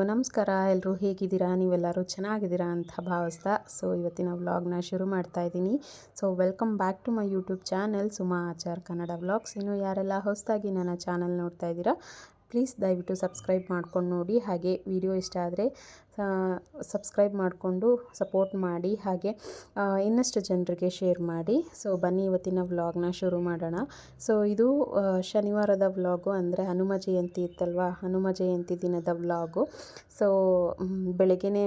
ಎಲ್ರಿಗೂ ನಮಸ್ಕಾರ. ಎಲ್ಲರೂ ಹೇಗಿದ್ದೀರಾ? ನೀವೆಲ್ಲರೂ ಚೆನ್ನಾಗಿದ್ದೀರಾ ಅಂತ ಭಾವಿಸ್ತಾ, ಸೊ ಇವತ್ತಿನ ವ್ಲಾಗ್ನ ಶುರು ಮಾಡ್ತಾ ಇದ್ದೀನಿ. So welcome back to my YouTube channel Suma Achar Kannada vlogs. ಇನ್ನು ಯಾರೆಲ್ಲ ಹೊಸದಾಗಿ ನನ್ನ ಚಾನಲ್ ನೋಡ್ತಾ ಇದ್ದೀರಾ ಪ್ಲೀಸ್ ದಯವಿಟ್ಟು ಸಬ್ಸ್ಕ್ರೈಬ್ ಮಾಡ್ಕೊಂಡು ನೋಡಿ, ಹಾಗೆ ವಿಡಿಯೋ ಇಷ್ಟ ಆದರೆ ಸಬ್ಸ್ಕ್ರೈಬ್ ಮಾಡಿಕೊಂಡು ಸಪೋರ್ಟ್ ಮಾಡಿ, ಹಾಗೆ ಇನ್ನಷ್ಟು ಜನರಿಗೆ ಶೇರ್ ಮಾಡಿ. ಸೊ, ಬನ್ನಿ ಇವತ್ತಿನ ವ್ಲಾಗ್ನ ಶುರು ಮಾಡೋಣ. ಸೊ, ಇದು ಶನಿವಾರದ ವ್ಲಾಗು ಅಂದರೆ ಹನುಮ ಜಯಂತಿ ಇತ್ತಲ್ವ? ಹನುಮ ಜಯಂತಿ ದಿನದ ವ್ಲಾಗು. ಸೊ ಬೆಳಗ್ಗೆನೇ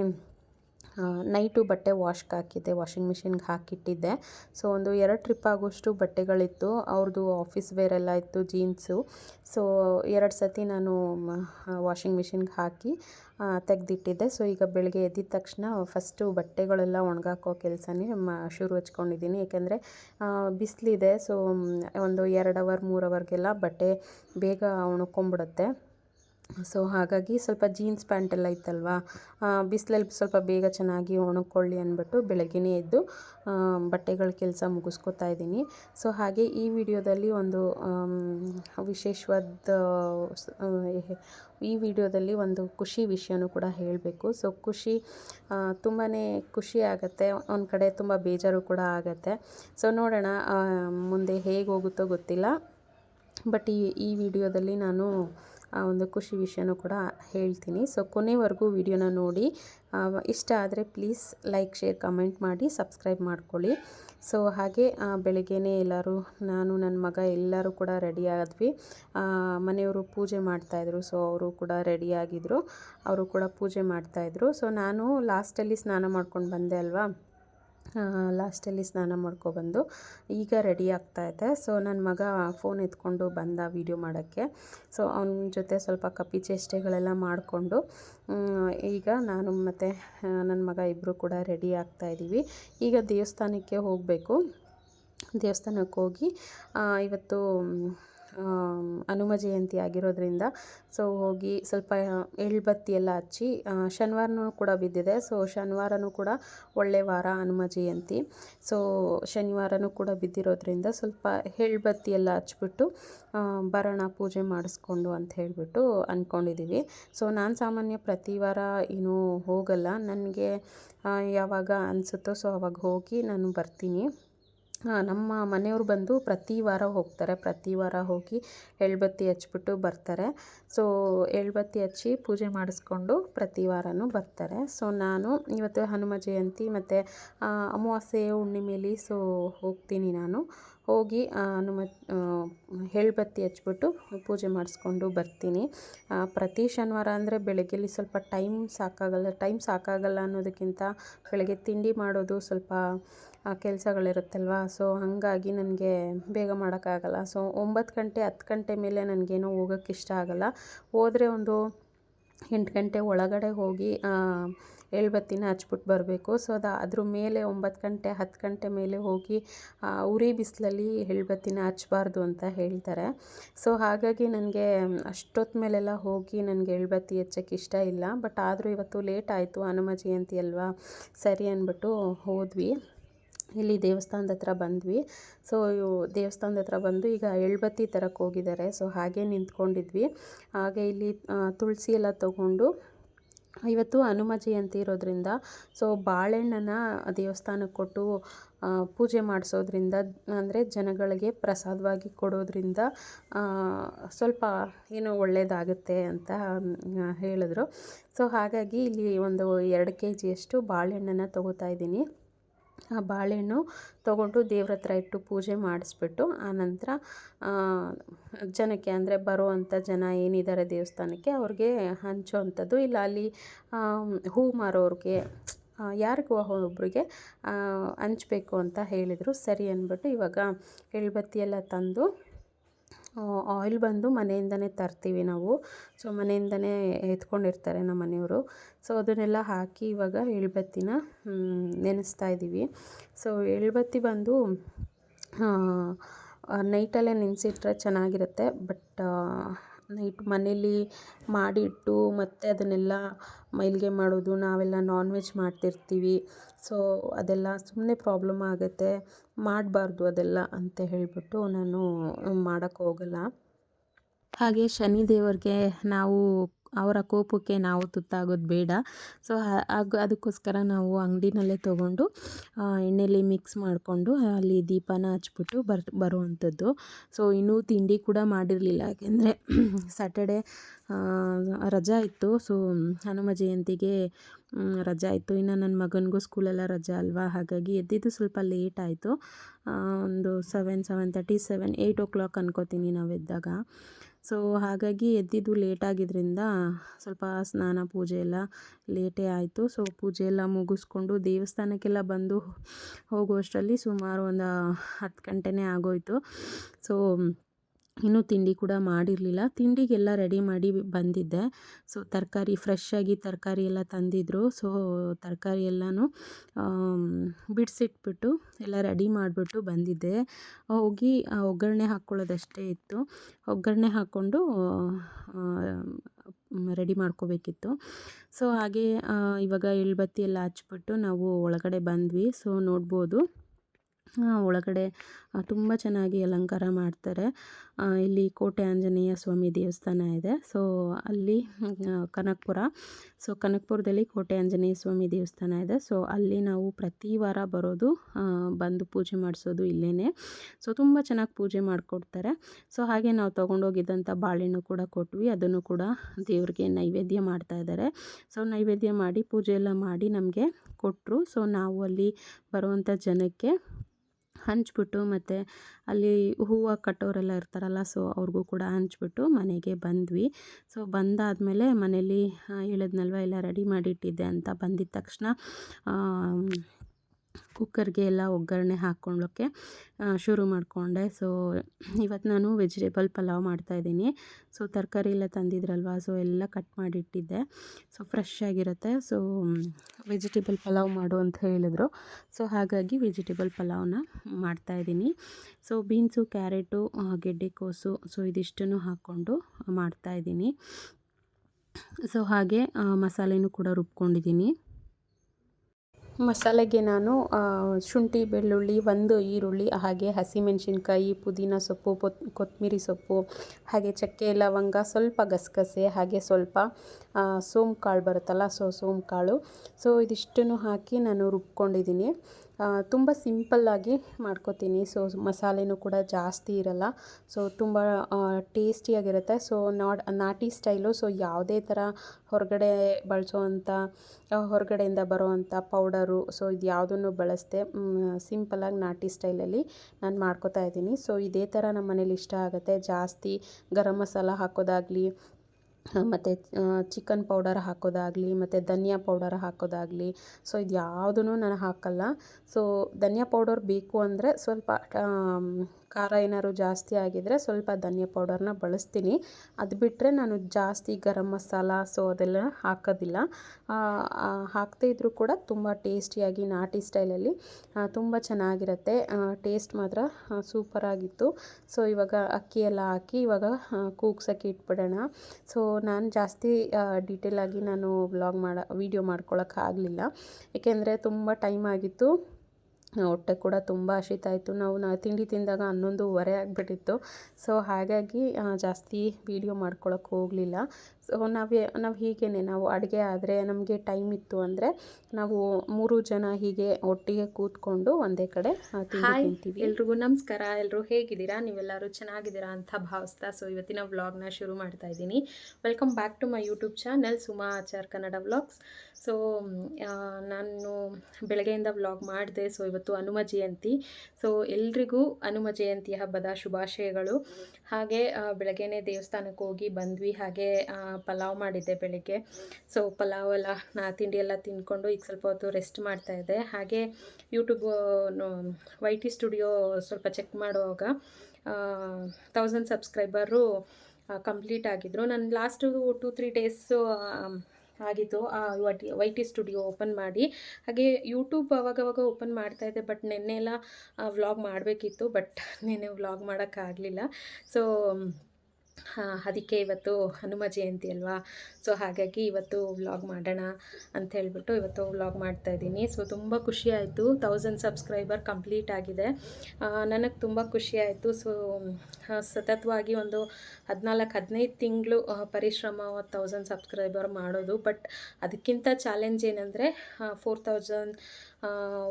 ನೈಟು ಬಟ್ಟೆ ವಾಶ್ಗೆ ಹಾಕಿದ್ದೆ, ವಾಷಿಂಗ್ ಮಿಷಿನ್ಗೆ ಹಾಕಿಟ್ಟಿದ್ದೆ. ಸೊ, ಒಂದು ಎರಡು ಟ್ರಿಪ್ ಆಗೋಷ್ಟು ಬಟ್ಟೆಗಳಿತ್ತು. ಅವ್ರದ್ದು ಆಫೀಸ್ ವೇರೆಲ್ಲ ಇತ್ತು, ಜೀನ್ಸು. ಸೊ, ಎರಡು ಸತಿ ನಾನು ವಾಷಿಂಗ್ ಮಿಷಿನ್ಗೆ ಹಾಕಿ ತೆಗ್ದಿಟ್ಟಿದ್ದೆ. ಸೊ, ಈಗ ಬೆಳಗ್ಗೆ ಎದ್ದಿದ ತಕ್ಷಣ ಫಸ್ಟು ಬಟ್ಟೆಗಳೆಲ್ಲ ಒಣಗಾಕೋ ಕೆಲಸನೇ, ಮ, ಶುರು ಹಚ್ಕೊಂಡಿದ್ದೀನಿ. ಏಕೆಂದರೆ ಬಿಸಿಲಿದೆ. ಸೊ ಒಂದು ಎರಡು ಅವರ್, ಮೂರು ಅವರ್ಗೆಲ್ಲ ಬಟ್ಟೆ ಬೇಗ ಒಣಕೊಂಬಿಡುತ್ತೆ ಸೊ ಹಾಗಾಗಿ ಸ್ವಲ್ಪ ಜೀನ್ಸ್ ಪ್ಯಾಂಟ್ ಎಲ್ಲ ಇತ್ತಲ್ವಾ? ಬಿಸಿಲಲ್ಲಿ ಸ್ವಲ್ಪ ಬೇಗ ಚೆನ್ನಾಗಿ ಒಣಕೊಳ್ಳಿ ಅಂದ್ಬಿಟ್ಟು ಬೆಳಗ್ಗೆನೇ ಎದ್ದು ಬಟ್ಟೆಗಳ ಕೆಲಸ ಮುಗಿಸ್ಕೊತಾ ಇದ್ದೀನಿ. ಸೊ ಹಾಗೆ ಈ ವಿಡಿಯೋದಲ್ಲಿ ಒಂದು ವಿಶೇಷವಾದ ಈ ವಿಡಿಯೋದಲ್ಲಿ ಒಂದು ಖುಷಿ ವಿಷಯನೂ ಕೂಡ ಹೇಳಬೇಕು. ಸೊ ಖುಷಿ ತುಂಬಾ ಖುಷಿ ಆಗುತ್ತೆ. ಒಂದು ಕಡೆ ತುಂಬ ಬೇಜಾರು ಕೂಡ ಆಗುತ್ತೆ. ಸೊ ನೋಡೋಣ ಮುಂದೆ ಹೇಗೆ ಹೋಗುತ್ತೋ ಗೊತ್ತಿಲ್ಲ. ಬಟ್ ಈ ಈ ವಿಡಿಯೋದಲ್ಲಿ ನಾನು ಒಂದು ಖುಷಿ ವಿಷಯನೂ ಕೂಡ ಹೇಳ್ತೀನಿ. ಸೊ ಕೊನೆವರೆಗೂ ವಿಡಿಯೋನ ನೋಡಿ. ಇಷ್ಟ ಆದರೆ ಪ್ಲೀಸ್ ಲೈಕ್ ಶೇರ್ ಕಮೆಂಟ್ ಮಾಡಿ ಸಬ್ಸ್ಕ್ರೈಬ್ ಮಾಡ್ಕೊಳ್ಳಿ. ಸೊ ಹಾಗೆ ಆ, ಬೆಳಗ್ಗೆನೇ ಎಲ್ಲರೂ ನಾನು ನನ್ನ ಮಗ ಎಲ್ಲರೂ ಕೂಡ ರೆಡಿ ಆದ್ವಿ. ಮನೆಯವರು ಪೂಜೆ ಮಾಡ್ತಾಯಿದ್ರು ಸೊ ಅವರು ಕೂಡ ರೆಡಿ ಆಗಿದ್ರು. ಅವರು ಕೂಡ ಪೂಜೆ ಮಾಡ್ತಾಯಿದ್ರು ಸೊ ನಾನು ಲಾಸ್ಟಲ್ಲಿ ಸ್ನಾನ ಮಾಡ್ಕೊಂಡು ಬಂದೆ ಅಲ್ವಾ? ಲಾಸ್ಟಲ್ಲಿ ಸ್ನಾನ ಮಾಡ್ಕೊಬಂದು ಈಗ ರೆಡಿ ಆಗ್ತಾಯಿದ್ದೆ ಸೊ ನನ್ನ ಮಗ ಫೋನ್ ಎತ್ಕೊಂಡು ಬಂದ ವೀಡಿಯೋ ಮಾಡೋಕ್ಕೆ. ಸೊ, ಅವನ ಜೊತೆ ಸ್ವಲ್ಪ ಕಪಿ ಚೇಷ್ಟೆಗಳೆಲ್ಲ ಮಾಡಿಕೊಂಡು ಈಗ ನಾನು ಮತ್ತು ನನ್ನ ಮಗ ಇಬ್ಬರು ಕೂಡ ರೆಡಿ ಆಗ್ತಾಯಿದ್ದೀವಿ ಈಗ ದೇವಸ್ಥಾನಕ್ಕೆ ಹೋಗಬೇಕು. ದೇವಸ್ಥಾನಕ್ಕೆ ಹೋಗಿ ಇವತ್ತು ಹನುಮ ಜಯಂತಿ ಆಗಿರೋದ್ರಿಂದ. ಸೊ ಹೋಗಿ ಸ್ವಲ್ಪ ಎಳ್ಬತ್ತಿ ಎಲ್ಲ ಹಚ್ಚಿ ಶನಿವಾರನೂ ಕೂಡ ಬಿದ್ದಿದೆ. ಸೊ ಶನಿವಾರನೂ ಕೂಡ ಒಳ್ಳೆ ವಾರ ಹನುಮ ಜಯಂತಿ. ಸೊ ಶನಿವಾರನೂ ಕೂಡ ಬಿದ್ದಿರೋದ್ರಿಂದ ಸ್ವಲ್ಪ ಎಳ್ಬತ್ತಿ ಎಲ್ಲ ಹಚ್ಬಿಟ್ಟು ಬರೋಣ ಪೂಜೆ ಮಾಡಿಸ್ಕೊಂಡು ಅಂತ ಹೇಳಿಬಿಟ್ಟು ಅಂದ್ಕೊಂಡಿದ್ದೀವಿ ಸೊ ನಾನು ಸಾಮಾನ್ಯ ಪ್ರತಿ ವಾರ ಏನೂ ಹೋಗಲ್ಲ. ನನಗೆ ಯಾವಾಗ ಅನಿಸುತ್ತೋ ಸೊ ಅವಾಗ ಹೋಗಿ ನಾನು ಬರ್ತೀನಿ. ನಮ್ಮ ಮನೆಯವ್ರು ಬಂದು ಪ್ರತಿ ವಾರ ಹೋಗ್ತಾರೆ. ಪ್ರತಿ ವಾರ ಹೋಗಿ ಎಳ್ಬತ್ತಿ ಹಚ್ಬಿಟ್ಟು ಬರ್ತಾರೆ. ಸೊ ಎಳ್ಬತ್ತಿ ಹಚ್ಚಿ ಪೂಜೆ ಮಾಡಿಸ್ಕೊಂಡು ಪ್ರತಿ ವಾರನೂ ಬರ್ತಾರೆ. ಸೊ ನಾನು ಇವತ್ತು ಹನುಮ ಜಯಂತಿ ಮತ್ತು ಅಮಾವಾಸ್ಯೆ ಹುಣ್ಣಿಮೇಲಿ ಸೊ ಹೋಗ್ತೀನಿ ನಾನು. ಹೋಗಿ ಹನುಮ ಹೇಳ್ಬತ್ತಿ ಹಚ್ಬಿಟ್ಟು ಪೂಜೆ ಮಾಡಿಸ್ಕೊಂಡು ಬರ್ತೀನಿ. ಪ್ರತಿ ಶನಿವಾರ ಅಂದರೆ ಬೆಳಗ್ಗೆಲಿ ಸ್ವಲ್ಪ ಟೈಮ್ ಸಾಕಾಗಲ್ಲ. ಟೈಮ್ ಸಾಕಾಗಲ್ಲ ಅನ್ನೋದಕ್ಕಿಂತ ಬೆಳಗ್ಗೆ ತಿಂಡಿ ಮಾಡೋದು ಸ್ವಲ್ಪ ಕೆಲಸಗಳಿರುತ್ತಲ್ವ? ಸೊ ಹಾಗಾಗಿ ನನಗೆ ಬೇಗ ಮಾಡೋಕ್ಕಾಗಲ್ಲ. ಸೊ ಒಂಬತ್ತು ಗಂಟೆ, ಹತ್ತು ಗಂಟೆ ಮೇಲೆ ನನಗೇನು ಹೋಗೋಕ್ಕೆ ಇಷ್ಟ ಆಗಲ್ಲ. ಹೋದರೆ ಒಂದು ಎಂಟು ಗಂಟೆ ಒಳಗಡೆ ಹೋಗಿ ಎಳ್ಬತ್ತಿನ ಹಚ್ಬಿಟ್ಟು ಬರಬೇಕು. ಸೊ ಅದು, ಅದ್ರ ಮೇಲೆ ಒಂಬತ್ತು ಗಂಟೆ, ಹತ್ತು ಗಂಟೆ ಮೇಲೆ ಹೋಗಿ ಉರಿ ಬಿಸಿಲಲ್ಲಿ ಎಳ್ಬತ್ತಿನ ಹಚ್ಬಾರ್ದು ಅಂತ ಹೇಳ್ತಾರೆ. ಸೊ ಹಾಗಾಗಿ ನನಗೆ ಅಷ್ಟೊತ್ತು ಮೇಲೆಲ್ಲ ಹೋಗಿ ನನಗೆ ಎಳ್ಬತ್ತಿ ಹೆಚ್ಚಕ್ಕೆ ಇಷ್ಟ ಇಲ್ಲ. ಬಟ್ ಆದರೂ ಇವತ್ತು ಲೇಟ್ ಆಯಿತು. ಹನುಮ ಜಯಂತಿ ಅಲ್ವಾ? ಸರಿ ಅಂದ್ಬಿಟ್ಟು ಹೋದ್ವಿ. ಇಲ್ಲಿ ದೇವಸ್ಥಾನದ ಹತ್ರ ಬಂದ್ವಿ. ಸೊ ದೇವಸ್ಥಾನದ ಹತ್ರ ಬಂದು ಈಗ ಎಳ್ಬತ್ತಿ ತರಕ್ಕೆ ಹೋಗಿದ್ದಾರೆ. ಸೊ ಹಾಗೆ ನಿಂತ್ಕೊಂಡಿದ್ವಿ. ಹಾಗೆ ಇಲ್ಲಿ ತುಳಸಿ ಎಲ್ಲ ತಗೊಂಡು ಇವತ್ತು ಹನುಮ ಜಯಂತಿ ಇರೋದ್ರಿಂದ ಸೊ ಬಾಳೆಹಣ್ಣನ್ನು ದೇವಸ್ಥಾನಕ್ಕೆ ಕೊಟ್ಟು ಪೂಜೆ ಮಾಡಿಸೋದ್ರಿಂದ, ಅಂದರೆ ಜನಗಳಿಗೆ ಪ್ರಸಾದವಾಗಿ ಕೊಡೋದ್ರಿಂದ ಸ್ವಲ್ಪ ಏನೋ ಒಳ್ಳೆಯದಾಗುತ್ತೆ ಅಂತ ಹೇಳಿದ್ರು. ಸೊ ಹಾಗಾಗಿ ಇಲ್ಲಿ ಒಂದು ಎರಡು ಕೆ ಜಿಯಷ್ಟು ಬಾಳೆಹಣ್ಣನ್ನು ತೊಗೋತಾ ಇದ್ದೀನಿ. ಆ ಬಾಳೆಹಣ್ಣು ತೊಗೊಂಡು ದೇವ್ರ ಹತ್ರ ಇಟ್ಟು ಪೂಜೆ ಮಾಡಿಸ್ಬಿಟ್ಟು ಆನಂತರ ಜನಕ್ಕೆ ಅಂದರೆ ಬರುವಂಥ ಜನ ಏನಿದ್ದಾರೆ ದೇವಸ್ಥಾನಕ್ಕೆ, ಅವ್ರಿಗೆ ಹಂಚೋ ಅಂಥದ್ದು ಇಲ್ಲ ಅಲ್ಲಿ ಹೂ ಮಾರೋರಿಗೆ ಯಾರಿಗೂ ಒಬ್ಬರಿಗೆ ಹಂಚ್ಬೇಕು ಅಂತ ಹೇಳಿದರು. ಸರಿ ಅಂದ್ಬಿಟ್ಟು ಇವಾಗ, ಎಳ್ಬತ್ತಿ ಎಲ್ಲ ತಂದು ಆಯಿಲ್ ಬಂದು ಮನೆಯಿಂದನೇ ತರ್ತೀವಿ ನಾವು. ಸೊ ಮನೆಯಿಂದನೇ ಎತ್ಕೊಂಡಿರ್ತಾರೆ ನಮ್ಮ ಮನೆಯವರು. ಸೊ ಅದನ್ನೆಲ್ಲ ಹಾಕಿ ಇವಾಗ ಎಳ್ಬತ್ತಿನ ನೆನೆಸ್ತಾ ಇದ್ದೀವಿ ಸೊ ಎಳ್ಬತ್ತಿ ಬಂದು ನೈಟಲ್ಲೇ ನೆನೆಸಿಟ್ರೆ ಚೆನ್ನಾಗಿರುತ್ತೆ. ಬಟ್ ನೈಟ್ ಮನೇಲಿ ಮಾಡಿಟ್ಟು ಮತ್ತು ಅದನ್ನೆಲ್ಲ ಮೈಲಿಗೆ ಮಾಡೋದು, ನಾವೆಲ್ಲ ನಾನ್ ವೆಜ್ ಮಾಡ್ತಿರ್ತೀವಿ. ಸೊ ಅದೆಲ್ಲ ಸುಮ್ಮನೆ ಪ್ರಾಬ್ಲಮ್ ಆಗುತ್ತೆ. ಮಾಡಬಾರ್ದು ಅದೆಲ್ಲ ಅಂತ ಹೇಳಿಬಿಟ್ಟು ನಾನು ಮಾಡೋಕ್ಕೋಗಲ್ಲ ಹಾಗೆ ಶನಿ ದೇವರಿಗೆ ನಾವು ಅವರ ಕೋಪಕ್ಕೆ ನಾವು ತುತ್ತಾಗೋದು ಬೇಡ. ಸೊ ಅದಕ್ಕೋಸ್ಕರ ನಾವು ಅಂಗಡಿನಲ್ಲೇ ತೊಗೊಂಡು ಎಣ್ಣೆಯಲ್ಲಿ ಮಿಕ್ಸ್ ಮಾಡಿಕೊಂಡು ಅಲ್ಲಿ ದೀಪನ ಹಚ್ಬಿಟ್ಟು ಬರ್, ಬರುವಂಥದ್ದು. ಸೊ ಇನ್ನೂ ತಿಂಡಿ ಕೂಡ ಮಾಡಿರಲಿಲ್ಲ. ಯಾಕೆಂದರೆ ಸ್ಯಾಟರ್ಡೆ ರಜಾ ಇತ್ತು. ಸೊ ಹನುಮ ಜಯಂತಿಗೆ ರಜಾ ಇತ್ತು. ಇನ್ನು ನನ್ನ ಮಗನಿಗೂ ಸ್ಕೂಲೆಲ್ಲ ರಜಾ ಅಲ್ವಾ? ಹಾಗಾಗಿ ಎದ್ದಿದ್ದು ಸ್ವಲ್ಪ ಲೇಟ್ ಆಯಿತು. ಒಂದು seven seven thirty seven eight o'clock ಅನ್ಕೋತೀನಿ ನಾವು ಎದ್ದಾಗ. ಸೊ ಹಾಗಾಗಿ ಎದ್ದಿದ್ದು ಲೇಟ್ ಆಗಿದ್ದರಿಂದ ಸ್ವಲ್ಪ ಸ್ನಾನ, ಪೂಜೆ ಎಲ್ಲ ಲೇಟೇ ಆಯಿತು. ಸೊ ಪೂಜೆ ಎಲ್ಲ ಮುಗಿಸ್ಕೊಂಡು ದೇವಸ್ಥಾನಕ್ಕೆಲ್ಲ ಬಂದು ಹೋಗುವಷ್ಟರಲ್ಲಿ ಸುಮಾರು ಒಂದು ಹತ್ತು ಗಂಟೆನೇ ಆಗೋಯಿತು. ಸೊ ಇನ್ನೂ ತಿಂಡಿ ಕೂಡ ಮಾಡಿರಲಿಲ್ಲ. ತಿಂಡಿಗೆಲ್ಲ ರೆಡಿ ಮಾಡಿ ಬಂದಿದ್ದೆ. ಸೊ ತರಕಾರಿ ಫ್ರೆಶ್ ಆಗಿ ತರಕಾರಿ ಎಲ್ಲ ತಂದಿದ್ದರು ಸೊ ತರಕಾರಿ ಎಲ್ಲನೂ ಬಿಡಿಸಿಟ್ಬಿಟ್ಟು ಎಲ್ಲ ರೆಡಿ ಮಾಡಿಬಿಟ್ಟು ಬಂದಿದ್ದೆ. ಹೋಗಿ ಒಗ್ಗರಣೆ ಹಾಕ್ಕೊಳ್ಳೋದಷ್ಟೇ ಇತ್ತು. ಒಗ್ಗರಣೆ ಹಾಕ್ಕೊಂಡು ರೆಡಿ ಮಾಡ್ಕೋಬೇಕಿತ್ತು. ಸೊ ಹಾಗೆ ಇವಾಗ ಎಳ್ಬತ್ತಿ ಎಲ್ಲ ಹಚ್ಬಿಟ್ಟು ನಾವು ಒಳಗಡೆ ಬಂದ್ವಿ. ಸೊ ನೋಡ್ಬೋದು. ಒಳಗಡೆ ತುಂಬ ಚೆನ್ನಾಗಿ ಅಲಂಕಾರ ಮಾಡ್ತಾರೆ. ಇಲ್ಲಿ ಕೋಟೆ ಆಂಜನೇಯ ಸ್ವಾಮಿ ದೇವಸ್ಥಾನ ಇದೆ. ಸೊ ಅಲ್ಲಿ ಕನಕಪುರ. ಸೊ ಕನಕಪುರದಲ್ಲಿ ಕೋಟೆ ಆಂಜನೇಯ ಸ್ವಾಮಿ ದೇವಸ್ಥಾನ ಇದೆ. ಸೊ ಅಲ್ಲಿ ನಾವು ಪ್ರತಿ ವಾರ ಬರೋದು ಬಂದು ಪೂಜೆ ಮಾಡಿಸೋದು ಇಲ್ಲೇ ಸೊ ತುಂಬ ಚೆನ್ನಾಗಿ ಪೂಜೆ ಮಾಡಿಕೊಡ್ತಾರೆ. ಸೊ ಹಾಗೆ ನಾವು ತೊಗೊಂಡೋಗಿದ್ದಂಥ ಬಾಳೆಹಣ್ಣು ಕೂಡ ಕೊಟ್ವಿ. ಅದನ್ನು ಕೂಡ ದೇವ್ರಿಗೆ ನೈವೇದ್ಯ ಮಾಡ್ತಾ ಇದ್ದಾರೆ. ಸೊ ನೈವೇದ್ಯ ಮಾಡಿ ಪೂಜೆ ಎಲ್ಲ ಮಾಡಿ ನಮಗೆ ಕೊಟ್ಟರು ಸೊ ನಾವು ಅಲ್ಲಿ ಬರುವಂಥ ಜನಕ್ಕೆ ಹಂಚ್ಬಿಟ್ಟು ಮತ್ತು ಅಲ್ಲಿ ಹೂವು ಕಟ್ಟೋರೆಲ್ಲ ಇರ್ತಾರಲ್ಲ ಸೊ ಅವ್ರಿಗೂ ಕೂಡ ಹಂಚ್ಬಿಟ್ಟು ಮನೆಗೆ ಬಂದ್ವಿ. ಸೊ ಬಂದಾದಮೇಲೆ ಮನೇಲಿ ಹೇಳಿದ್ನಲ್ವ, ಎಲ್ಲ ರೆಡಿ ಮಾಡಿಟ್ಟಿದ್ದೆ ಅಂತ ಬಂದಿದ್ದ ತಕ್ಷಣ ಕುಕ್ಕರ್ಗೆ ಎಲ್ಲ ಒಗ್ಗರಣೆ ಹಾಕ್ಕೊಳ್ಳೋಕ್ಕೆ ಶುರು ಮಾಡಿಕೊಂಡೆ. ಸೊ ಇವತ್ತು ನಾನು ವೆಜಿಟೇಬಲ್ ಪಲಾವ್ ಮಾಡ್ತಾಯಿದ್ದೀನಿ ಸೊ ತರಕಾರಿ ಎಲ್ಲ ತಂದಿದ್ರಲ್ವ? ಸೊ ಎಲ್ಲ ಕಟ್ ಮಾಡಿಟ್ಟಿದ್ದೆ. ಸೊ ಫ್ರೆಶ್ ಆಗಿರುತ್ತೆ. ಸೊ ವೆಜಿಟೇಬಲ್ ಪಲಾವ್ ಮಾಡು ಅಂತ ಹೇಳಿದ್ರು. ಸೊ ಹಾಗಾಗಿ ವೆಜಿಟೇಬಲ್ ಪಲಾವ್ನ ಮಾಡ್ತಾಯಿದ್ದೀನಿ ಸೊ ಬೀನ್ಸು ಕ್ಯಾರೆಟು ಗೆಡ್ಡೆಕೋಸು ಸೊ ಇದಿಷ್ಟನ್ನು ಹಾಕ್ಕೊಂಡು ಮಾಡ್ತಾಯಿದ್ದೀನಿ ಸೊ ಹಾಗೆ ಮಸಾಲೆನೂ ಕೂಡ ರುಬ್ಕೊಂಡಿದ್ದೀನಿ. ಮಸಾಲೆಗೆ ನಾನು ಶುಂಠಿ, ಬೆಳ್ಳುಳ್ಳಿ, ಒಂದು ಈರುಳ್ಳಿ, ಹಾಗೆ ಹಸಿಮೆಣಸಿನ್ಕಾಯಿ, ಪುದೀನ ಸೊಪ್ಪು, ಪೊತ್ ಕೊತ್ತಂಬರಿ ಸೊಪ್ಪು, ಹಾಗೆ ಚಕ್ಕೆ, ಲವಂಗ, ಸ್ವಲ್ಪ ಗಸಗಸೆ, ಹಾಗೆ ಸ್ವಲ್ಪ ಸೋಂಪು ಕಾಳು ಬರುತ್ತಲ್ಲ, ಸೊ ಸೋಂಪು ಕಾಳು ಸೊ ಇದಿಷ್ಟನ್ನು ಹಾಕಿ ನಾನು ರುಬ್ಕೊಂಡಿದ್ದೀನಿ. ತುಂಬ ಸಿಂಪಲ್ಲಾಗಿ ಮಾಡ್ಕೋತೀನಿ. ಸೊ, ಮಸಾಲೆನೂ ಕೂಡ ಜಾಸ್ತಿ ಇರಲ್ಲ. ಸೊ, ತುಂಬ ಟೇಸ್ಟಿಯಾಗಿರುತ್ತೆ ಸೊ, ನಾಡ್, ನಾಟಿ ಸ್ಟೈಲು. ಸೊ, ಯಾವುದೇ ಥರ ಹೊರಗಡೆ ಬಳಸೋವಂಥ ಹೊರಗಡೆಯಿಂದ ಬರೋವಂಥ ಪೌಡರು, ಸೊ, ಇದು ಯಾವುದನ್ನು ಬಳಸದೆ ಸಿಂಪಲಾಗಿ ನಾಟಿ ಸ್ಟೈಲಲ್ಲಿ ನಾನು ಮಾಡ್ಕೋತಾ ಇದ್ದೀನಿ. ಸೊ, ಇದೇ ಥರ ನಮ್ಮ ಮನೇಲಿ ಇಷ್ಟ ಆಗುತ್ತೆ. ಜಾಸ್ತಿ ಗರಂ ಮಸಾಲ ಹಾಕೋದಾಗಲಿ ಮತ್ತು ಚಿಕನ್ ಪೌಡರ್ ಹಾಕೋದಾಗಲಿ, ಮತ್ತು ಧನಿಯಾ ಪೌಡರ್ ಹಾಕೋದಾಗಲಿ ಸೊ ಇದು ಯಾವುದೂ ನಾನು ಹಾಕಲ್ಲ. ಸೊ ಧನಿಯಾ ಪೌಡರ್ ಬೇಕು ಅಂದರೆ ಸ್ವಲ್ಪ ಖಾರ ಏನಾದ್ರು ಜಾಸ್ತಿ ಆಗಿದ್ದರೆ ಸ್ವಲ್ಪ ಧನಿಯಾ ಪೌಡರ್ನ ಬಳಸ್ತೀನಿ. ಅದು ಬಿಟ್ಟರೆ ನಾನು ಜಾಸ್ತಿ ಗರಂ ಮಸಾಲ, ಸೊ ಅದೆಲ್ಲ ಹಾಕೋದಿಲ್ಲ. ಹಾಕದೇ ಇದ್ದರೂ ಕೂಡ ತುಂಬ ಟೇಸ್ಟಿಯಾಗಿ ನಾಟಿ ಸ್ಟೈಲಲ್ಲಿ ತುಂಬ ಚೆನ್ನಾಗಿರುತ್ತೆ. ಟೇಸ್ಟ್ ಮಾತ್ರ ಸೂಪರಾಗಿತ್ತು ಸೊ ಇವಾಗ ಅಕ್ಕಿ ಎಲ್ಲ ಹಾಕಿ ಇವಾಗ ಕೂಗ್ಸೋಕ್ಕೆ ಇಟ್ಬಿಡೋಣ. ಸೊ ನಾನು ಜಾಸ್ತಿ ಡೀಟೇಲಾಗಿ ನಾನು ವ್ಲಾಗ್ ಮಾಡ, ವೀಡಿಯೋ ಮಾಡ್ಕೊಳ್ಳೋಕ್ಕಾಗಲಿಲ್ಲ ಏಕೆಂದರೆ ತುಂಬ ಟೈಮ್ ಆಗಿತ್ತು. ಹೊಟ್ಟೆ ಕೂಡ ತುಂಬ ಹಸಿತಾಯಿತ್ತು ನಾವು ನಾ ತಿಂಡಿ ತಿಂದಾಗ ಹನ್ನೊಂದುವರೆ ಆಗಿಬಿಟ್ಟಿತ್ತು. ಸೊ ಹಾಗಾಗಿ ಜಾಸ್ತಿ ವೀಡಿಯೋ ಮಾಡ್ಕೊಳಕ್ಕೆ ಹೋಗಲಿಲ್ಲ. ಸೊ ನಾವೇ ನಾವು ಹೀಗೇ ನಾವು ಅಡುಗೆ ಆದರೆ ನಮಗೆ ಟೈಮ್ ಇತ್ತು ಅಂದರೆ ನಾವು ಮೂರು ಜನ ಹೀಗೆ ಒಟ್ಟಿಗೆ ಕೂತ್ಕೊಂಡು ಒಂದೇ ಕಡೆ ತಿಂತೀವಿ. ಎಲ್ರಿಗೂ ನಮಸ್ಕಾರ. ಎಲ್ಲರೂ ಹೇಗಿದ್ದೀರಾ? ನೀವೆಲ್ಲರೂ ಚೆನ್ನಾಗಿದ್ದೀರಾ ಅಂತ ಭಾವಿಸ್ತಾ ಸೊ ಇವತ್ತಿನ ವ್ಲಾಗ್ನ ಶುರು ಮಾಡ್ತಾ ಇದ್ದೀನಿ. Welcome back to my YouTube channel Suma Achar Kannada vlogs so ನಾನು ಬೆಳಗ್ಗೆಯಿಂದ ವ್ಲಾಗ್ ಮಾಡಿದೆ. ಸೊ ಇವತ್ತು ಹನುಮ ಜಯಂತಿ. ಸೊ ಎಲ್ರಿಗೂ ಹನುಮ ಜಯಂತಿ ಹಬ್ಬದ ಶುಭಾಶಯಗಳು. ಹಾಗೆ ಬೆಳಗ್ಗೆನೆ ದೇವಸ್ಥಾನಕ್ಕೆ ಹೋಗಿ ಬಂದ್ವಿ. ಹಾಗೆ ಪಲಾವ್ ಮಾಡಿದ್ದೆ ಬೆಳಗ್ಗೆ. ಸೊ ಪಲಾವ್ ಎಲ್ಲ, ನಾ ತಿಂಡಿ ಎಲ್ಲ ತಿಂದ್ಕೊಂಡು ಈಗ ಸ್ವಲ್ಪ ಹೊತ್ತು ರೆಸ್ಟ್ ಮಾಡ್ತಾ ಇದ್ದೆ. ಹಾಗೆ ಯೂಟ್ಯೂಬ್ ವೈ ಟಿ ಸ್ಟುಡಿಯೋ ಸ್ವಲ್ಪ ಚೆಕ್ ಮಾಡುವಾಗ ತೌಸಂಡ್ ಸಬ್ಸ್ಕ್ರೈಬರು ಕಂಪ್ಲೀಟ್ ಆಗಿದ್ದರು ನಾನು ಲಾಸ್ಟು ಟು ತ್ರೀ ಡೇಸು ಆಗಿತ್ತು ವೈ ಟಿ ಸ್ಟುಡಿಯೋ ಓಪನ್ ಮಾಡಿ. ಹಾಗೆ ಯೂಟ್ಯೂಬ್ ಅವಾಗವಾಗ ಓಪನ್ ಮಾಡ್ತಾ ಇದ್ದೆ, ಬಟ್ ನೆನ್ನೆ ಎಲ್ಲ ವ್ಲಾಗ್ ಮಾಡಬೇಕಿತ್ತು, ಬಟ್ ನೆನ್ನೆ ವ್ಲಾಗ್ ಮಾಡೋಕ್ಕಾಗಲಿಲ್ಲ. ಸೊ ಅದಕ್ಕೆ ಇವತ್ತು ಹನುಮ ಜಯಂತಿ ಅಲ್ವಾ? ಸೊ ಹಾಗಾಗಿ ಇವತ್ತು ವ್ಲಾಗ್ ಮಾಡೋಣ ಅಂತ ಹೇಳ್ಬಿಟ್ಟು ಇವತ್ತು ವ್ಲಾಗ್ ಮಾಡ್ತಾಯಿದ್ದೀನಿ ಸೊ ತುಂಬ ಖುಷಿ ಆಯಿತು. ತೌಸಂಡ್ ಸಬ್ಸ್ಕ್ರೈಬರ್ ಕಂಪ್ಲೀಟ್ ಆಗಿದೆ. ನನಗೆ ತುಂಬ ಖುಷಿ ಆಯಿತು. ಸೊ ಸತತವಾಗಿ ಒಂದು ಹದಿನಾಲ್ಕು, ಹದಿನೈದು ತಿಂಗಳು ಪರಿಶ್ರಮ ತೌಸಂಡ್ ಸಬ್ಸ್ಕ್ರೈಬರ್ ಮಾಡೋದು. ಬಟ್ ಅದಕ್ಕಿಂತ ಚಾಲೆಂಜ್ ಏನಂದರೆ ಫೋರ್ ತೌಸಂಡ್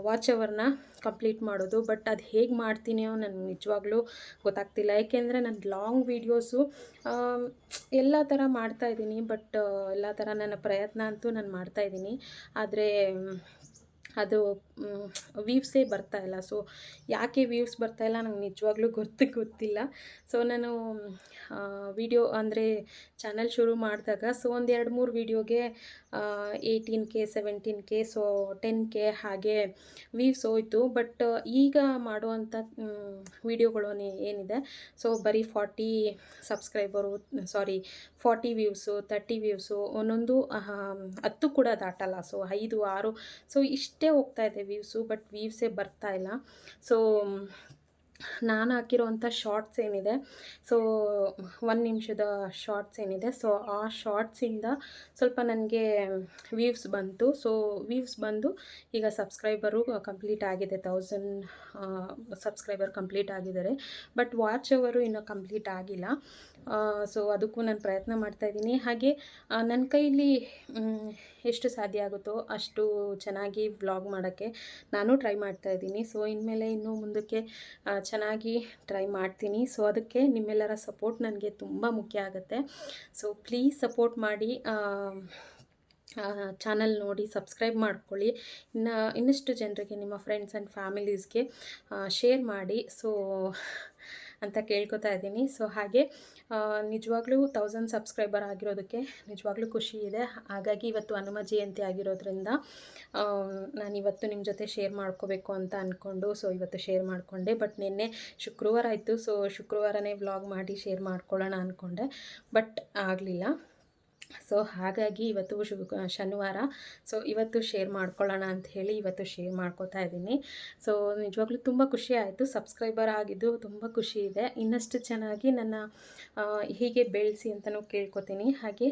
ವಾಚ್ ಅವರ್ನ ಕಂಪ್ಲೀಟ್ ಮಾಡೋದು. ಬಟ್ ಅದು ಹೇಗೆ ಮಾಡ್ತೀನಿಯೋ ನನಗೆ ನಿಜವಾಗ್ಲೂ ಗೊತ್ತಾಗ್ತಿಲ್ಲ. ಯಾಕೆಂದರೆ ನನ್ನ ಲಾಂಗ್ ವೀಡಿಯೋಸು ಎಲ್ಲ ಥರ ಮಾಡ್ತಾಯಿದ್ದೀನಿ ಬಟ್ ಎಲ್ಲ ಥರ ನನ್ನ ಪ್ರಯತ್ನ ಅಂತೂ ನಾನು ಮಾಡ್ತಾಯಿದ್ದೀನಿ ಆದರೆ ಅದು ವೀವ್ಸೇ ಬರ್ತಾ ಇಲ್ಲ. ಸೊ, ಯಾಕೆ ವ್ಯೂವ್ಸ್ ಬರ್ತಾಯಿಲ್ಲ ನಂಗೆ ನಿಜವಾಗ್ಲೂ ಗೊತ್ತು, ಗೊತ್ತಿಲ್ಲ. ಸೊ, ನಾನು ವಿಡಿಯೋ ಅಂದರೆ ಚಾನಲ್ ಶುರು ಮಾಡಿದಾಗ, ಸೊ, ಒಂದು ಎರಡು ಮೂರು ವೀಡಿಯೋಗೆ eighteen K, seventeen K, so, ten K ಹಾಗೆ ವೀವ್ಸ್ ಹೋಯ್ತು. ಬಟ್, ಈಗ ಮಾಡುವಂಥ ವೀಡಿಯೋಗಳು ಏನಿದೆ, ಸೊ, ಬರೀ forty subscriber, sorry, forty views, thirty views, ಒಂದೊಂದು ಹತ್ತು ಕೂಡ ದಾಟಲ್ಲ. ಸೊ, ಐದು, ಆರು, ಸೊ, ಇಷ್ಟೇ ಹೋಗ್ತಾ ಇದೆ ವೀವ್ಸು ಬಟ್ ವೀವ್ಸೇ ಬರ್ತಾ ಇಲ್ಲ. ಸೊ ನಾನು ಹಾಕಿರೋವಂಥ ಶಾರ್ಟ್ಸ್ ಏನಿದೆ, ಸೊ ಒಂದು ನಿಮಿಷದ ಶಾರ್ಟ್ಸ್ ಏನಿದೆ, ಸೊ ಆ ಶಾರ್ಟ್ಸಿಂದ ಸ್ವಲ್ಪ ನನಗೆ ವ್ಯೂವ್ಸ್ ಬಂತು. ಸೊ ವ್ಯೂವ್ಸ್ ಬಂದು ಈಗ ಸಬ್ಸ್ಕ್ರೈಬರು ಕಂಪ್ಲೀಟ್ ಆಗಿದೆ, ತೌಸಂಡ್ ಸಬ್ಸ್ಕ್ರೈಬರ್ ಕಂಪ್ಲೀಟ್ ಆಗಿದ್ದಾರೆ. ಬಟ್ ವಾಚ್ ಅವರು ಇನ್ನೂ ಕಂಪ್ಲೀಟ್ ಆಗಿಲ್ಲ. ಸೊ ಅದಕ್ಕೂ ನಾನು ಪ್ರಯತ್ನ ಮಾಡ್ತಾಯಿದ್ದೀನಿ ಹಾಗೆ ನನ್ನ ಕೈಲಿ ಎಷ್ಟು ಸಾಧ್ಯ ಆಗುತ್ತೋ ಅಷ್ಟು ಚೆನ್ನಾಗಿ ವ್ಲಾಗ್ ಮಾಡೋಕ್ಕೆ ನಾನು ಟ್ರೈ ಮಾಡ್ತಾಯಿದ್ದೀನಿ ಸೊ ಇನ್ಮೇಲೆ ಇನ್ನೂ ಮುಂದಕ್ಕೆ ಚೆನ್ನಾಗಿ ಟ್ರೈ ಮಾಡ್ತೀನಿ. ಸೊ ಅದಕ್ಕೆ ನಿಮ್ಮೆಲ್ಲರ ಸಪೋರ್ಟ್ ನನಗೆ ತುಂಬ ಮುಖ್ಯ ಆಗುತ್ತೆ. ಸೊ ಪ್ಲೀಸ್ ಸಪೋರ್ಟ್ ಮಾಡಿ ಚಾನಲ್ ನೋಡಿ ಸಬ್ಸ್ಕ್ರೈಬ್ ಮಾಡ್ಕೊಳ್ಳಿ. ಇನ್ನು, ಇನ್ನಷ್ಟು ಜನರಿಗೆ ನಿಮ್ಮ ಫ್ರೆಂಡ್ಸ್ ಆ್ಯಂಡ್ ಫ್ಯಾಮಿಲೀಸ್ಗೆ ಶೇರ್ ಮಾಡಿ. ಸೊ ಅಂತ ಕೇಳ್ಕೊತಾ ಇದ್ದೀನಿ. ಸೊ ಹಾಗೆ ನಿಜವಾಗ್ಲೂ ತೌಸಂಡ್ ಸಬ್ಸ್ಕ್ರೈಬರ್ ಆಗಿರೋದಕ್ಕೆ ನಿಜವಾಗ್ಲೂ ಖುಷಿ ಇದೆ. ಹಾಗಾಗಿ ಇವತ್ತು ಹನುಮ ಜಯಂತಿ ಆಗಿರೋದ್ರಿಂದ ನಾನು ಇವತ್ತು ನಿಮ್ಮ ಜೊತೆ ಶೇರ್ ಮಾಡ್ಕೋಬೇಕು ಅಂತ ಅಂದ್ಕೊಂಡು ಸೊ ಇವತ್ತು ಶೇರ್ ಮಾಡಿಕೊಂಡೆ. ಬಟ್ ನಿನ್ನೆ ಶುಕ್ರವಾರ ಆಯಿತು ಸೊ ಶುಕ್ರವಾರನೇ ವ್ಲಾಗ್ ಮಾಡಿ ಶೇರ್ ಮಾಡ್ಕೊಳ್ಳೋಣ ಅಂದ್ಕೊಂಡೆ ಬಟ್ ಆಗಲಿಲ್ಲ. ಸೊ ಹಾಗಾಗಿ ಇವತ್ತು ಶು ಶನಿವಾರ. ಸೊ ಇವತ್ತು ಶೇರ್ ಮಾಡ್ಕೊಳ್ಳೋಣ ಅಂತ ಹೇಳಿ ಇವತ್ತು ಶೇರ್ ಮಾಡ್ಕೋತಾ ಇದ್ದೀನಿ. ಸೊ ನಿಜವಾಗ್ಲೂ ತುಂಬ ಖುಷಿ ಆಯಿತು. ಸಬ್ಸ್ಕ್ರೈಬರ್ ಆಗಿದ್ದು ತುಂಬ ಖುಷಿ ಇದೆ. ಇನ್ನಷ್ಟು ಚೆನ್ನಾಗಿ ನನ್ನ ಹೀಗೆ ಬೆಳೆಸಿ ಅಂತಲೂ ಕೇಳ್ಕೊತೀನಿ. ಹಾಗೆ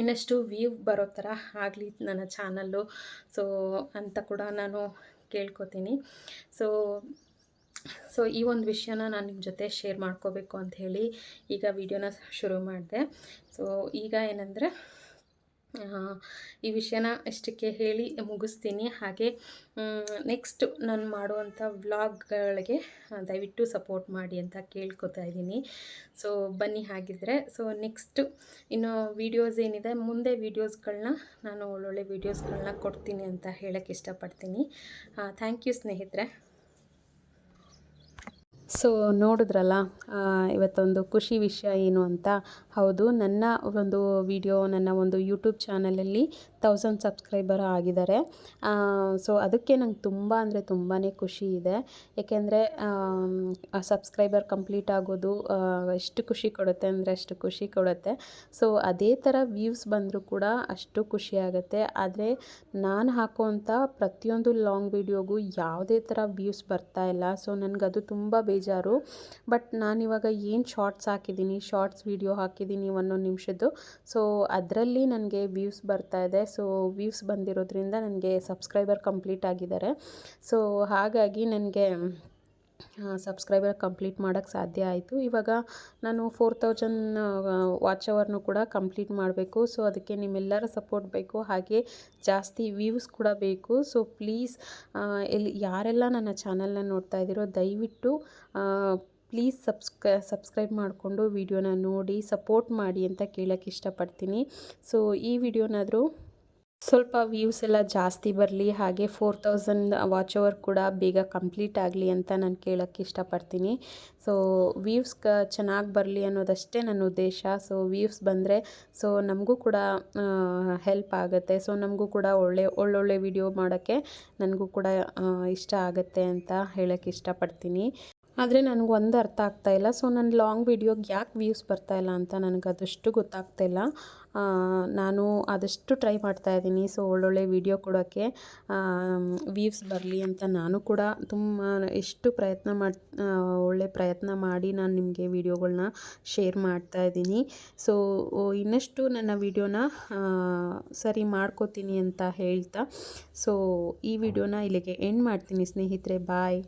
ಇನ್ನಷ್ಟು ವ್ಯೂ ಬರೋ ಥರ ಆಗಲಿ ನನ್ನ ಚಾನಲ್ಲು ಸೊ ಅಂತ ಕೂಡ ನಾನು ಕೇಳ್ಕೊತೀನಿ. ಸೊ ಸೊ ಈ ಒಂದು ವಿಷಯನ ನಾನು ನಿಮ್ಮ ಜೊತೆ ಶೇರ್ ಮಾಡ್ಕೋಬೇಕು ಅಂತ ಹೇಳಿ ಈಗ ವಿಡಿಯೋನ ಶುರು ಮಾಡಿದೆ. ಸೊ ಈಗ ಏನಂದರೆ ಈ ವಿಷಯನ ಇಷ್ಟಕ್ಕೆ ಹೇಳಿ ಮುಗಿಸ್ತೀನಿ. ಹಾಗೆ ನೆಕ್ಸ್ಟ್ ನಾನು ಮಾಡುವಂಥ ವ್ಲಾಗ್ಗಳಿಗೆ ದಯವಿಟ್ಟು ಸಪೋರ್ಟ್ ಮಾಡಿ ಅಂತ ಕೇಳ್ಕೊತಾ ಇದ್ದೀನಿ. ಸೊ ಬನ್ನಿ ಹಾಗಿದ್ರೆ. ಸೊ ನೆಕ್ಸ್ಟು ಇನ್ನು ವೀಡಿಯೋಸ್ ಏನಿದೆ, ಮುಂದೆ ವೀಡಿಯೋಸ್ಗಳನ್ನ ನಾನು ಒಳ್ಳೊಳ್ಳೆ ವೀಡಿಯೋಸ್ಗಳನ್ನ ಕೊಡ್ತೀನಿ ಅಂತ ಹೇಳೋಕ್ಕೆ ಇಷ್ಟಪಡ್ತೀನಿ. ಥ್ಯಾಂಕ್ ಯು ಸ್ನೇಹಿತರೆ. ಸೊ ನೋಡಿದ್ರಲ್ಲ ಇವತ್ತೊಂದು ಖುಷಿ ವಿಷಯ ಏನು ಅಂತ? ಹೌದು, ನನ್ನ ಒಂದು ವಿಡಿಯೋ, ನನ್ನ ಒಂದು ಯೂಟ್ಯೂಬ್ ಚಾನಲಲ್ಲಿ ತೌಸಂಡ್ ಸಬ್ಸ್ಕ್ರೈಬರ್ ಆಗಿದ್ದಾರೆ. ಸೊ ಅದಕ್ಕೆ ನಂಗೆ ತುಂಬ ಅಂದರೆ ತುಂಬಾ ಖುಷಿ ಇದೆ. ಏಕೆಂದರೆ ಸಬ್ಸ್ಕ್ರೈಬರ್ ಕಂಪ್ಲೀಟ್ ಆಗೋದು ಎಷ್ಟು ಖುಷಿ ಕೊಡುತ್ತೆ ಅಂದರೆ ಅಷ್ಟು ಖುಷಿ ಕೊಡುತ್ತೆ. ಸೊ ಅದೇ ಥರ ವ್ಯೂಸ್ ಬಂದರೂ ಕೂಡ ಅಷ್ಟು ಖುಷಿ ಆಗುತ್ತೆ. ಆದರೆ ನಾನು ಹಾಕುವಂಥ ಪ್ರತಿಯೊಂದು ಲಾಂಗ್ ವೀಡಿಯೋಗೂ ಯಾವುದೇ ಥರ ವ್ಯೂಸ್ ಬರ್ತಾ ಇಲ್ಲ. ಸೊ ನನಗದು ತುಂಬ ಬೇಜಾರು. ಬಟ್ ನಾನಿವಾಗ ಏನು ಶಾರ್ಟ್ಸ್ ಹಾಕಿದ್ದೀನಿ ಶಾರ್ಟ್ಸ್ ವೀಡಿಯೋ ಹಾಕಿದ್ದೀನಿ ಒಂದೊಂದು ನಿಮಿಷದ್ದು. ಸೊ ಅದರಲ್ಲಿ ನನಗೆ ವ್ಯೂಸ್ ಬರ್ತಾ ಇದೆ. ಸೊ ವ್ಯೂಸ್ ಬಂದಿರೋದ್ರಿಂದ ನನಗೆ ಸಬ್ಸ್ಕ್ರೈಬರ್ ಕಂಪ್ಲೀಟ್ ಆಗಿದ್ದಾರೆ. ಸೊ ಹಾಗಾಗಿ ನನಗೆ ಸಬ್ಸ್ಕ್ರೈಬರ್ ಕಂಪ್ಲೀಟ್ ಮಾಡೋಕ್ಕೆ ಸಾಧ್ಯ ಆಯಿತು. ಇವಾಗ ನಾನು ಫೋರ್ ತೌಸಂಡ್ ವಾಚ್ ಅವರ್ನು ಕೂಡ ಕಂಪ್ಲೀಟ್ ಮಾಡಬೇಕು. ಸೊ ಅದಕ್ಕೆ ನಿಮ್ಮೆಲ್ಲರ ಸಪೋರ್ಟ್ ಬೇಕು. ಹಾಗೆ ಜಾಸ್ತಿ ವ್ಯೂಸ್ ಕೂಡ ಬೇಕು. ಸೊ ಪ್ಲೀಸ್ ಎಲ್ಲಿ, ಯಾರೆಲ್ಲ ನನ್ನ ಚಾನಲ್ನ ನೋಡ್ತಾ ಇದ್ದೀರೋ ದಯವಿಟ್ಟು ಪ್ಲೀಸ್ ಸಬ್ಸ್ಕ್ರೈ ಸಬ್ಸ್ಕ್ರೈಬ್ ಮಾಡಿಕೊಂಡು ವಿಡಿಯೋನ ನೋಡಿ ಸಪೋರ್ಟ್ ಮಾಡಿ ಅಂತ ಕೇಳೋಕ್ಕೆ ಇಷ್ಟಪಡ್ತೀನಿ. ಸೊ, ಈ ವಿಡಿಯೋನಾದರೂ ಸ್ವಲ್ಪ ವ್ಯೂಸ್ ಎಲ್ಲ ಜಾಸ್ತಿ ಬರಲಿ, ಹಾಗೆ ಫೋರ್ ತೌಸಂಡ್ ವಾಚ್ ಅವರ್ ಕೂಡ ಬೇಗ ಕಂಪ್ಲೀಟ್ ಆಗಲಿ ಅಂತ ನಾನು ಕೇಳೋಕ್ಕೆ ಇಷ್ಟಪಡ್ತೀನಿ. ಸೊ, ವ್ಯೂಸ್ ಕ, ಚೆನ್ನಾಗಿ ಬರಲಿ ಅನ್ನೋದಷ್ಟೇ ನನ್ನ ಉದ್ದೇಶ. ಸೊ, ವ್ಯೂಸ್ ಬಂದರೆ, ಸೊ, ನಮಗೂ ಕೂಡ ಹೆಲ್ಪ್ ಆಗುತ್ತೆ. ಸೊ, ನಮಗೂ ಕೂಡ ಒಳ್ಳೆ, ಒಳ್ಳೊಳ್ಳೆ ವಿಡಿಯೋ ಮಾಡೋಕ್ಕೆ ನನಗೂ ಕೂಡ ಇಷ್ಟ ಆಗುತ್ತೆ ಅಂತ ಹೇಳೋಕ್ಕೆ ಇಷ್ಟಪಡ್ತೀನಿ. ಆದರೆ ನನಗೆ ಒಂದು ಅರ್ಥ ಇಲ್ಲ. ಸೊ ನನ್ನ ಲಾಂಗ್ ವಿಡಿಯೋಗೆ ಯಾಕೆ ವ್ಯೂಸ್ ಇಲ್ಲ ಅಂತ ನನಗೆ ಅದಷ್ಟು ಗೊತ್ತಾಗ್ತಾ ಇಲ್ಲ. ನಾನು ಆದಷ್ಟು ಟ್ರೈ ಮಾಡ್ತಾ ಇದ್ದೀನಿ. ಸೊ ಒಳ್ಳೊಳ್ಳೆ ವಿಡಿಯೋ ಕೊಡೋಕ್ಕೆ ವ್ಯೂಸ್ ಬರಲಿ ಅಂತ ನಾನು ಕೂಡ ತುಂಬ ಎಷ್ಟು ಪ್ರಯತ್ನ ಮಾಡಿ ಒಳ್ಳೆ ಪ್ರಯತ್ನ ಮಾಡಿ ನಾನು ನಿಮಗೆ ವೀಡಿಯೋಗಳನ್ನ ಶೇರ್ ಮಾಡ್ತಾಯಿದ್ದೀನಿ ಸೊ ಇನ್ನಷ್ಟು ನನ್ನ ವಿಡಿಯೋನ ಸರಿ ಮಾಡ್ಕೋತೀನಿ ಅಂತ ಹೇಳ್ತಾ. ಸೊ ಈ ವಿಡಿಯೋನ ಇಲ್ಲಿಗೆ ಎಂಡ್ ಮಾಡ್ತೀನಿ ಸ್ನೇಹಿತರೆ. ಬಾಯ್